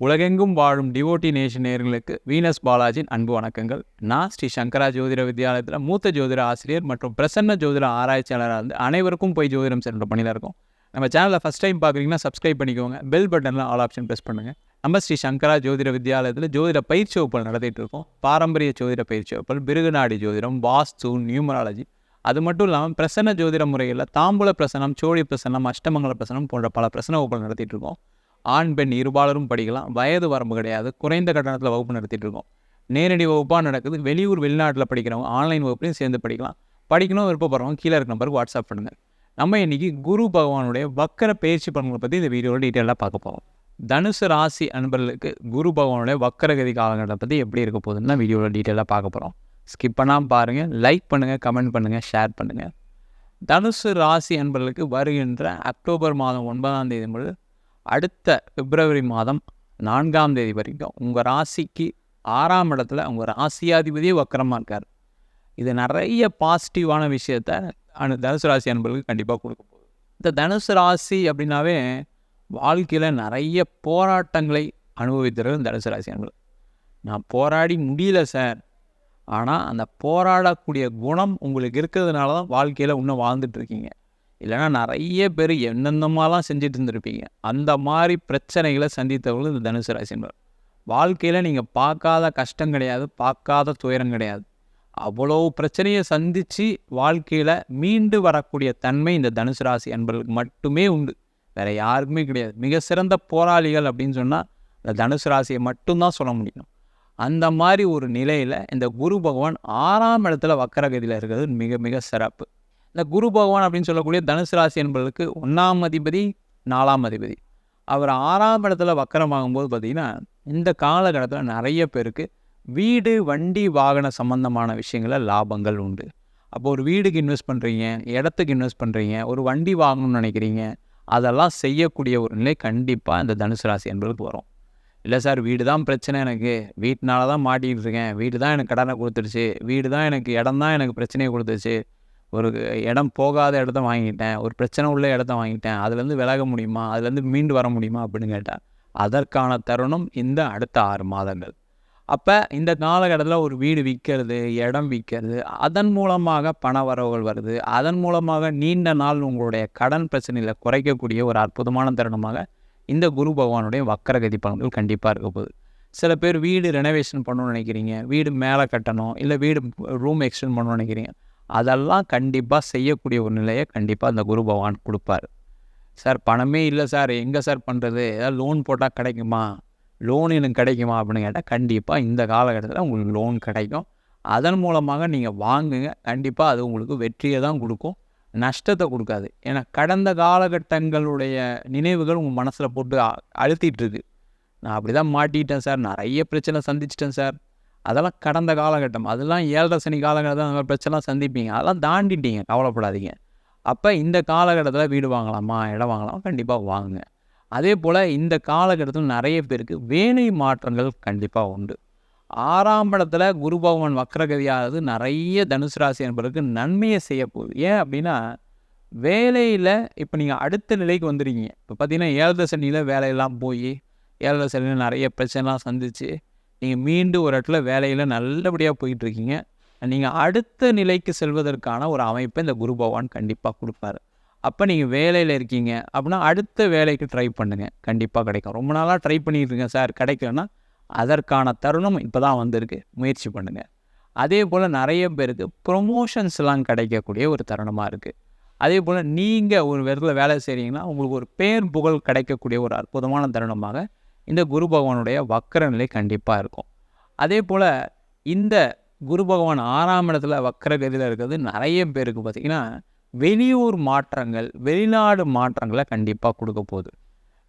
உலகெங்கும் வாழும் devotee nation நேர்களுக்கு வீனஸ் பாலாஜின் அன்பு வணக்கங்கள். நான் ஸ்ரீ சங்கரா ஜோதிட வித்யாலயத்தில் மூத்த ஜோதிட ஆசிரியர் மற்றும் பிரசன்ன ஜோதிட ஆராய்ச்சியாளராக இருந்து அனைவருக்கும் போய் ஜோதிடம் சென்ற பணியில் இருக்கும். நம்ம சேனலில் ஃபஸ்ட் டைம் பார்க்குறீங்கன்னா சப்ஸ்கிரைப் பண்ணிக்கோங்க. பெல் பட்டனில் ஆல் ஆப்ஷன் ப்ரெஸ் பண்ணுங்கள் நம்ம ஸ்ரீ சங்கரா ஜோதிட வித்யாலயத்தில் ஜோதிட பயிற்சி வகுப்புகள் நடத்திட்டு இருக்கோம். பாரம்பரிய ஜோதிட பயிற்சி வகுப்புகள் பிருகுநாடி ஜோதிடம் வாஸ்து நியூமராலஜி. அது மட்டும் இல்லாமல் பிரசன்ன ஜோதிட முறையில் தாம்பூல பிரசனம் சோழி பிரசனம் அஷ்டமங்கல பிரசனம் போன்ற பல பிரசன வகுப்புகள் நடத்திட்டு இருக்கோம். ஆண் பெண் இருபாலரும் படிக்கலாம். வயது வரம்பு கிடையாது. குறைந்த கட்டணத்தில் வகுப்பு நடத்திட்டு இருக்கோம். நேரடி வகுப்பாக நடக்குது. வெளியூர் வெளிநாட்டில் படிக்கிறவங்க ஆன்லைன் வகுப்புலையும் சேர்ந்து படிக்கலாம். படிக்கணும் விருப்பப்படுறவங்க கீழே இருக்க நம்பருக்கு வாட்ஸ்அப் பண்ணுங்கள் நம்ம இன்றைக்கி குரு பகவானுடைய வக்கர பயிற்சி பலன்களை பற்றி இந்த வீடியோவில் டீட்டெயிலாக பார்க்க போகிறோம் தனுசு ராசி அன்பர்களுக்கு குரு பகவானுடைய வக்கரகதி காலங்களை பற்றி எப்படி இருக்க போகுதுன்னு வீடியோவில் டீட்டெயிலாக பார்க்க போகிறோம் ஸ்கிப் பண்ணாமல் பாருங்கள் லைக் பண்ணுங்கள் கமெண்ட் பண்ணுங்கள் ஷேர் பண்ணுங்கள் தனுசு ராசி அன்பர்களுக்கு வருகின்ற அக்டோபர் மாதம் ஒன்பதாம் தேதி முதல் அடுத்த பிப்ரவரி மாதம் நான்காம் தேதி வரைக்கும் உங்கள் ராசிக்கு ஆறாம் இடத்துல உங்கள் ராசியாதிபதியே வக்கரமாக இருக்கார். இது நிறைய பாசிட்டிவான விஷயத்த அனு தனுசு ராசி அன்பர்களுக்கு கண்டிப்பாக கொடுக்க போகுது. இந்த தனுசு ராசி அப்படின்னாவே வாழ்க்கையில் நிறைய போராட்டங்களை அனுபவித்தவர்கள் தனுசு ராசி அன்பர்கள். நான் போராடி முடியல சார். ஆனால் அந்த போராடக்கூடிய குணம் உங்களுக்கு இருக்கிறதுனால தான் வாழ்க்கையில் இன்னும் வாழ்ந்துட்டு இல்லைன்னா நிறைய பேர் என்னென்னமாலாம் செஞ்சுட்டு இருந்திருப்பீங்க அந்த மாதிரி பிரச்சனைகளை சந்தித்தவர்கள் இந்த தனுசு ராசி என்பவர். வாழ்க்கையில் நீங்கள் பார்க்காத கஷ்டம் கிடையாது பார்க்காத துயரம் கிடையாது. அவ்வளோ பிரச்சனையை சந்தித்து வாழ்க்கையில் மீண்டு வரக்கூடிய தன்மை இந்த தனுசு ராசி அன்பர்களுக்கு மட்டுமே உண்டு. வேறு யாருக்குமே கிடையாது. மிக சிறந்த போராளிகள் அப்படின்னு சொன்னால் இந்த தனுசு ராசியை மட்டும்தான் சொல்ல முடியும். அந்த மாதிரி ஒரு நிலையில் இந்த குரு பகவான் ஆறாம் இடத்துல வக்கரகதியில் இருக்கிறது மிக மிக சிறப்பு. இந்த குரு பகவான் அப்படின்னு சொல்லக்கூடிய தனுசு ராசி என்பதற்கு ஒன்றாம் அதிபதி நாலாம் அதிபதி. அவர் ஆறாம் இடத்துல வக்கரமாகும்போது பார்த்திங்கன்னா இந்த காலகட்டத்தில் நிறைய பேருக்கு வீடு வண்டி வாகன சம்பந்தமான விஷயங்களில் லாபங்கள் உண்டு. அப்போ ஒரு வீடுக்கு இன்வெஸ்ட் பண்ணுறீங்க இடத்துக்கு இன்வெஸ்ட் பண்ணுறீங்க ஒரு வண்டி வாங்கணும்னு நினைக்கிறீங்க அதெல்லாம் செய்யக்கூடிய ஒரு நிலை கண்டிப்பாக இந்த தனுசு ராசி என்பதுக்கு வரும். இல்லை சார் வீடு தான் பிரச்சனை எனக்கு. வீட்டினால தான் மாட்டிகிட்டு இருக்கேன். வீடு தான் எனக்கு கடனை கொடுத்துருச்சு வீடு தான் எனக்கு இடம் தான் எனக்கு பிரச்சனையை கொடுத்துருச்சு ஒரு இடம் போகாத இடத்த வாங்கிட்டேன் ஒரு பிரச்சனை உள்ள இடத்த வாங்கிட்டேன் அதுலேருந்து விலக முடியுமா அதுலேருந்து மீண்டு வர முடியுமா அப்படின்னு கேட்டேன் அதற்கான தருணம் இந்த அடுத்த ஆறு மாதங்கள். அப்போ இந்த காலகட்டத்தில் ஒரு வீடு விற்கிறது இடம் விற்கிறது அதன் மூலமாக பண வரவுகள் வருது அதன் மூலமாக நீண்ட நாள் உங்களுடைய கடன் பிரச்சனையில் குறைக்கக்கூடிய ஒரு அற்புதமான தருணமாக இந்த குரு பகவானுடைய வக்கரகதி பலன்கள் கண்டிப்பாக இருக்க போகுது. சில பேர் வீடு ரெனோவேஷன் பண்ணணும்னு நினைக்கிறீங்க வீடு மேலே கட்டணும் இல்லை வீடு ரூம் எக்ஸ்டெண்ட் பண்ணணும்னு நினைக்கிறீங்க. அதெல்லாம் கண்டிப்பாக செய்யக்கூடிய ஒரு நிலையை கண்டிப்பாக இந்த குரு பகவான் கொடுப்பாரு. சார் பணமே இல்லை சார். எங்கே சார் பண்ணுறது ஏதாவது லோன் போட்டால் கிடைக்குமா? லோன் எனக்கு கிடைக்குமா அப்படின்னு கேட்டால் கண்டிப்பாக இந்த காலகட்டத்தில் உங்களுக்கு லோன் கிடைக்கும். அதன் மூலமாக நீங்கள் வாங்குங்க. கண்டிப்பாக அது உங்களுக்கு வெற்றியை தான் கொடுக்கும். நஷ்டத்தை கொடுக்காது. ஏன்னா கடந்த காலகட்டங்களுடைய நினைவுகள் உங்கள் மனசில் போட்டு அழுத்திட்டு இருக்கு. நான் அப்படி தான் மாட்டிட்டேன் சார். நிறைய பிரச்சனை சந்திச்சிட்டேன் சார். அதெல்லாம் கடந்த காலகட்டம். அதெல்லாம் ஏழரை சனி காலகட்டத்தில் அந்த மாதிரி பிரச்சனைலாம் சந்திப்பீங்க. அதெல்லாம் தாண்டிட்டீங்க. கவலைப்படாதீங்க. அப்போ இந்த காலகட்டத்தில் வீடு வாங்கலாமா? இடம் வாங்கலாமா? கண்டிப்பாக வாங்குங்க. அதே போல் இந்த காலகட்டத்தில் நிறைய பேருக்கு வேலை மாற்றங்கள் கண்டிப்பாக உண்டு. ஆறாம் இடத்துல குரு பகவான் வக்ரகதியானது நிறைய தனுசு ராசி என்பதற்கு நன்மையை செய்ய போகுது. ஏன் அப்படின்னா வேலையில் இப்போ நீங்கள் அடுத்த நிலைக்கு வந்துடுங்க இப்போ பார்த்தீங்கன்னா ஏழரை சனியில் வேலையெல்லாம் போய் ஏழரை சனியில் நிறைய பிரச்சனைலாம் சந்தித்து நீங்கள் மீண்டும் ஒரு இடத்துல வேலையில் நல்லபடியாக போயிட்டுருக்கீங்க. நீங்கள் அடுத்த நிலைக்கு செல்வதற்கான ஒரு அமைப்பை இந்த குரு பகவான் கண்டிப்பாக கொடுப்பாரு. அப்போ நீங்கள் வேலையில் இருக்கீங்க அப்படின்னா அடுத்த வேலைக்கு ட்ரை பண்ணுங்கள் கண்டிப்பாக கிடைக்கும். ரொம்ப நாளாக ட்ரை பண்ணிட்டு இருக்கேன் சார் கிடைக்கலன்னா அதற்கான தருணம் இப்போ தான் வந்திருக்கு. முயற்சி பண்ணுங்கள் அதே போல் நிறைய பேருக்கு ப்ரொமோஷன்ஸ்லாம் கிடைக்கக்கூடிய ஒரு தருணமாக இருக்குது அதே போல் நீங்கள் ஒரு இடத்துல வேலை செய்கிறீங்கன்னா உங்களுக்கு ஒரு பேர் புகழ் கிடைக்கக்கூடிய ஒரு அற்புதமான தருணமாக இந்த குரு பகவானுடைய வக்கர நிலை கண்டிப்பாக இருக்கும். அதே போல் இந்த குரு பகவான் ஆறாம் இடத்துல வக்கரகதியில் இருக்கிறது நிறைய பேருக்கு பார்த்திங்கன்னா வெளியூர் மாற்றங்கள் வெளிநாடு மாற்றங்களை கண்டிப்பாக கொடுக்க போகுது.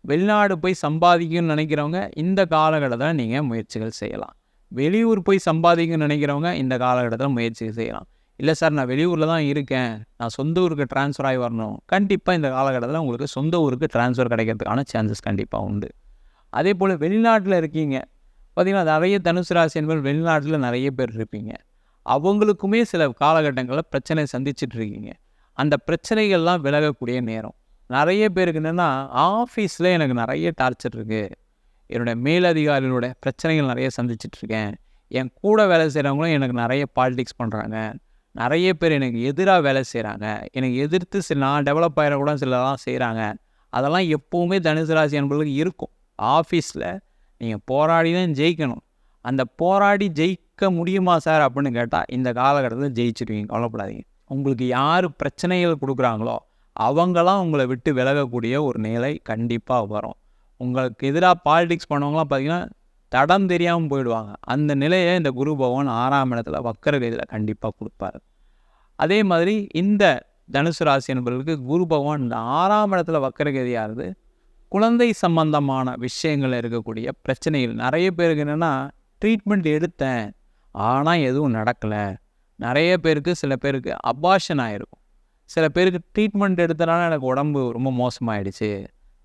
வெளிநாடு போய் சம்பாதிக்கணும்னு நினைக்கிறவங்க இந்த காலகட்டத்தில் நீங்கள் முயற்சிகள் செய்யலாம். வெளியூர் போய் சம்பாதிக்கணும்னு நினைக்கிறவங்க இந்த காலகட்டத்தில் முயற்சிகள் செய்யலாம். இல்லை சார் நான் வெளியூரில் தான் இருக்கேன். நான் சொந்த ஊருக்கு ட்ரான்ஸ்ஃபர் ஆகி வரணும். கண்டிப்பாக இந்த காலகட்டத்தில் உங்களுக்கு சொந்த ஊருக்கு ட்ரான்ஸ்ஃபர் கிடைக்கிறதுக்கான சான்சஸ் கண்டிப்பாக உண்டு. அதே போல் வெளிநாட்டில் இருக்கீங்க. பார்த்திங்கன்னா நிறைய தனுசு ராசி என்பது வெளிநாட்டில் நிறைய பேர் இருப்பீங்க. அவங்களுக்குமே சில காலகட்டங்களில் பிரச்சனை சந்திச்சுட்டு இருக்கீங்க. அந்த பிரச்சனைகள்லாம் விலகக்கூடிய நேரம். நிறைய பேருக்கு என்னென்னா ஆஃபீஸில் எனக்கு நிறைய டார்ச்சர் இருக்குது என்னுடைய மேலதிகாரிகளோட பிரச்சனைகள் நிறைய சந்திச்சிட்ருக்கேன் என் கூட வேலை செய்கிறவங்களும் எனக்கு நிறைய பாலிடிக்ஸ் பண்ணுறாங்க நிறைய பேர் எனக்கு எதிராக வேலை செய்கிறாங்க எனக்கு எதிர்த்து சில நான் டெவலப் ஆகிற கூட சிலதெல்லாம் செய்கிறாங்க அதெல்லாம் எப்போவுமே தனுசு ராசி என்பவர்களுக்கு இருக்கும். ஆஃபீஸில் நீங்கள் போராடி தான் ஜெயிக்கணும். அந்த போராடி ஜெயிக்க முடியுமா சார் அப்படின்னு கேட்டால் இந்த காலகட்டத்தில் ஜெயிச்சிருவீங்க கவலைப்படாதீங்க. உங்களுக்கு யார் பிரச்சனைகள் கொடுக்குறாங்களோ அவங்களாம் உங்களை விட்டு விலகக்கூடிய ஒரு நிலை கண்டிப்பாக வரும். உங்களுக்கு எதிராக பாலிடிக்ஸ் பண்ணவங்களாம் பார்த்தீங்கன்னா தடம் தெரியாமல் போயிடுவாங்க. அந்த நிலையை இந்த குரு பகவான் ஆறாம் இடத்துல வக்கர கதியில் கண்டிப்பாக கொடுப்பாரு. அதே மாதிரி இந்த தனுசு ராசி என்பவர்களுக்கு குரு பகவான் இந்த ஆறாம் இடத்துல வக்கரகதியாகிறது குழந்தை சம்பந்தமான விஷயங்கள் இருக்கக்கூடிய பிரச்சனைகள். நிறைய பேருக்கு என்னென்னா ட்ரீட்மெண்ட் எடுத்தேன். ஆனால் எதுவும் நடக்கலை. நிறைய பேருக்கு சில பேருக்கு அபாஷன் ஆகிருக்கும் சில பேருக்கு ட்ரீட்மெண்ட் எடுத்தனால எனக்கு உடம்பு ரொம்ப மோசமாயிடுச்சு.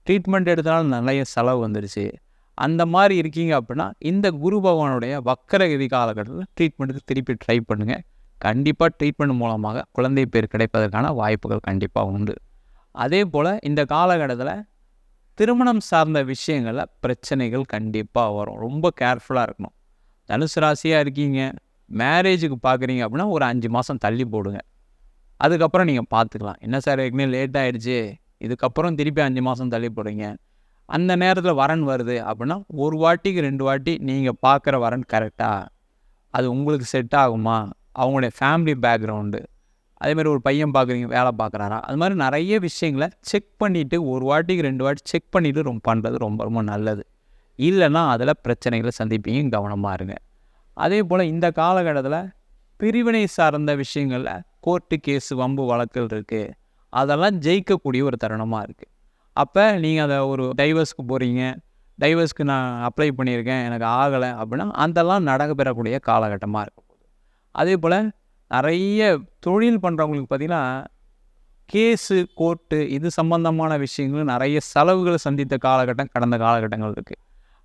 ட்ரீட்மெண்ட் எடுத்தனால நிறைய செலவு வந்துடுச்சு. அந்த மாதிரி இருக்கீங்க அப்படின்னா இந்த குரு பகவானுடைய வக்கரகதி காலகட்டத்தில் ட்ரீட்மெண்ட்டுக்கு திருப்பி ட்ரை பண்ணுங்கள் கண்டிப்பாக ட்ரீட்மெண்ட் மூலமாக குழந்தை பேர் கிடைப்பதற்கான வாய்ப்புகள் கண்டிப்பாக உண்டு. அதே போல் இந்த காலகட்டத்தில் திருமணம் சார்ந்த விஷயங்களில் பிரச்சனைகள் கண்டிப்பாக வரும். ரொம்ப கேர்ஃபுல்லாக இருக்கணும். தனுசு ராசியாக இருக்கீங்க. மேரேஜுக்கு பார்க்குறீங்க அப்படின்னா ஒரு அஞ்சு மாதம் தள்ளி போடுங்க. அதுக்கப்புறம் நீங்கள் பார்த்துக்கலாம் என்ன சார் ஏற்கனவே லேட் ஆகிடுச்சு இதுக்கப்புறம் திருப்பி அஞ்சு மாதம் தள்ளி போடுங்க அந்த நேரத்தில் வரன் வருது அப்படின்னா ஒரு வாட்டிக்கு ரெண்டு வாட்டி நீங்கள் பார்க்குற வரன் கரெக்டாக அது உங்களுக்கு செட் ஆகுமா? அவங்களுடைய ஃபேமிலி பேக்ரவுண்டு அதேமாதிரி ஒரு பையன் பார்க்குறீங்க வேலை பார்க்குறாரா அது மாதிரி நிறைய விஷயங்களை செக் பண்ணிவிட்டு ஒரு வாட்டிக்கு ரெண்டு வாட்டி செக் பண்ணிவிட்டு ரொம்ப பண்ணுறது ரொம்ப ரொம்ப நல்லது. இல்லைன்னா அதில் பிரச்சனைகளை சந்திப்பீங்க கவனமாக இருங்க. அதே போல் இந்த காலகட்டத்தில் பிரிவினை சார்ந்த விஷயங்களில் கோர்ட்டு கேஸு வம்பு வழக்குகள் இருக்குது அதெல்லாம் ஜெயிக்கக்கூடிய ஒரு தருணமாக இருக்குது அப்போ நீங்கள் அதை ஒரு டைவர்ஸ்க்கு போகிறீங்க டைவர்ஸ்க்கு நான் அப்ளை பண்ணியிருக்கேன் எனக்கு ஆகலை அப்படின்னா அதெல்லாம் நடக்கப்பெறக்கூடிய காலகட்டமாக இருக்கும் அதே போல் நிறைய தொழில் பண்ணுறவங்களுக்கு பார்த்திங்கன்னா கேஸு கோர்ட்டு இது சம்பந்தமான விஷயங்கள் நிறைய செலவுகளை சந்தித்த காலகட்டம் கடந்த காலகட்டங்கள் இருக்குது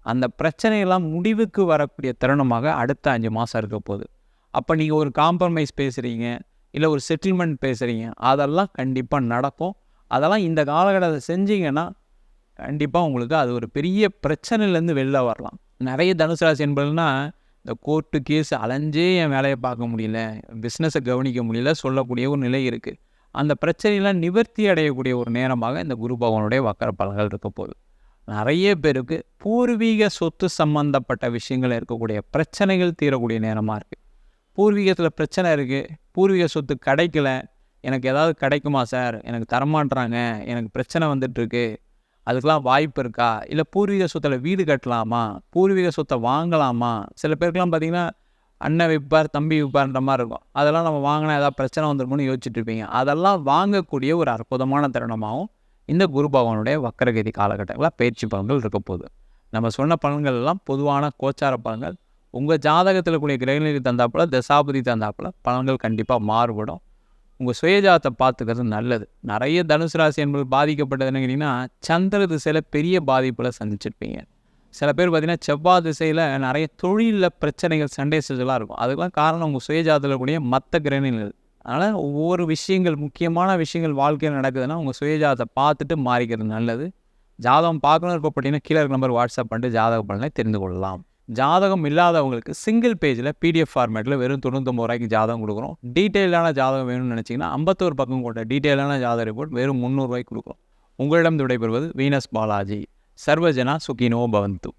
அந்த பிரச்சனையெல்லாம் முடிவுக்கு வரக்கூடிய தருணமாக அடுத்த அஞ்சு மாதம் இருக்க போகுது. அப்போ நீங்கள் ஒரு காம்ப்ரமைஸ் பேசுகிறீங்க இல்லை ஒரு செட்டில்மெண்ட் பேசுகிறீங்க அதெல்லாம் கண்டிப்பாக நடக்கும். அதெல்லாம் இந்த காலகட்டத்தை செஞ்சீங்கன்னா கண்டிப்பாக உங்களுக்கு அது ஒரு பெரிய பிரச்சனையிலேருந்து வெளில வரலாம். நிறைய தனுசு ராசி என்பதுனால் இந்த கோர்ட்டு கேஸ் அலைஞ்சே என் வேலையை பார்க்க முடியல பிஸ்னஸை கவனிக்க முடியல சொல்லக்கூடிய ஒரு நிலை இருக்குது அந்த பிரச்சனையெல்லாம் நிவர்த்தி அடையக்கூடிய ஒரு நேரமாக இந்த குரு பகவானுடைய வக்கர பலன்கள் இருக்க போகுது. நிறைய பேருக்கு பூர்வீக சொத்து சம்பந்தப்பட்ட விஷயங்கள் இருக்கக்கூடிய பிரச்சனைகள் தீரக்கூடிய நேரமாக இருக்குது பூர்வீகத்தில் பிரச்சனை இருக்குது பூர்வீக சொத்து கிடைக்கல. எனக்கு ஏதாவது கிடைக்குமா சார் எனக்கு தரமாட்டுறாங்க எனக்கு பிரச்சனை வந்துட்டுருக்கு அதுக்கெலாம் வாய்ப்பு இருக்கா? இல்லை பூர்வீக சொத்தில் வீடு கட்டலாமா? பூர்வீக சொத்தை வாங்கலாமா? சில பேருக்கெலாம் பார்த்திங்கன்னா அண்ணன் விற்பார் தம்பி விற்பார்ன்ற மாதிரி இருக்கும். அதெல்லாம் நம்ம வாங்கினா ஏதாவது பிரச்சனை வந்துருமோன்னு யோசிச்சுட்டு இருப்பீங்க. அதெல்லாம் வாங்கக்கூடிய ஒரு அற்புதமான தருணமாகவும் இந்த குரு பகவானுடைய வக்கரகதி காலகட்டங்களில் பயிற்சி பலன்கள் இருக்க போகுது. நம்ம சொன்ன பலன்கள் எல்லாம் பொதுவான கோச்சார பலன்கள். உங்கள் ஜாதகத்தில் கூடிய கிரகநிலை தந்தாப்பில் தசாபதி தந்தாப்பில் பலன்கள் கண்டிப்பாக மாறுபடும். உங்கள் சுயஜாதத்தை பார்த்துக்கிறது நல்லது. நிறைய தனுசு ராசி என்பது பாதிக்கப்பட்டது என்ன சந்திர திசையில் பெரிய பாதிப்பில் சந்திச்சிருப்பீங்க. சில பேர் பார்த்திங்கன்னா செவ்வாய் திசையில் நிறைய தொழிலில் பிரச்சனைகள் சண்டை செஞ்சலாம் இருக்கும். அதுக்கெலாம் காரணம் உங்கள் சுயஜாதத்தில் கூடிய மற்ற கிரகணிகள். அதனால் ஒவ்வொரு விஷயங்கள் முக்கியமான விஷயங்கள் வாழ்க்கையில் நடக்குதுன்னா உங்கள் சுயஜாதத்தை பார்த்துட்டு மாறிக்கிறது நல்லது. ஜாதகம் பார்க்கணும் பார்த்தீங்கன்னா கீழே இருக்க நம்பர் வாட்ஸ்அப் பண்ணிட்டு ஜாதக பலனை தெரிந்து கொள்ளலாம். ஜாதகம் இல்லாதவங்களுக்கு சிங்கிள் பேஜில் பிடிஎஃப் ஃபார்மேட்டில் வெறும் தொண்ணூத்தொம்பது ரூபாய்க்கு ஜாதகம் கொடுக்குறோம். டீட்டெயிலான ஜாதகம் வேணும்னு நினச்சிங்கன்னா ஐம்பத்தோரு பக்கம் கொண்ட டீட்டெயிலான ஜாதக ரிப்போர்ட் வெறும் முந்நூறுரூவாய்க்கு கொடுக்குறோம். உங்களிடம் விடைபெறுவது வீனஸ் பாலாஜி. சர்வஜனா சுகினோ பவந்து.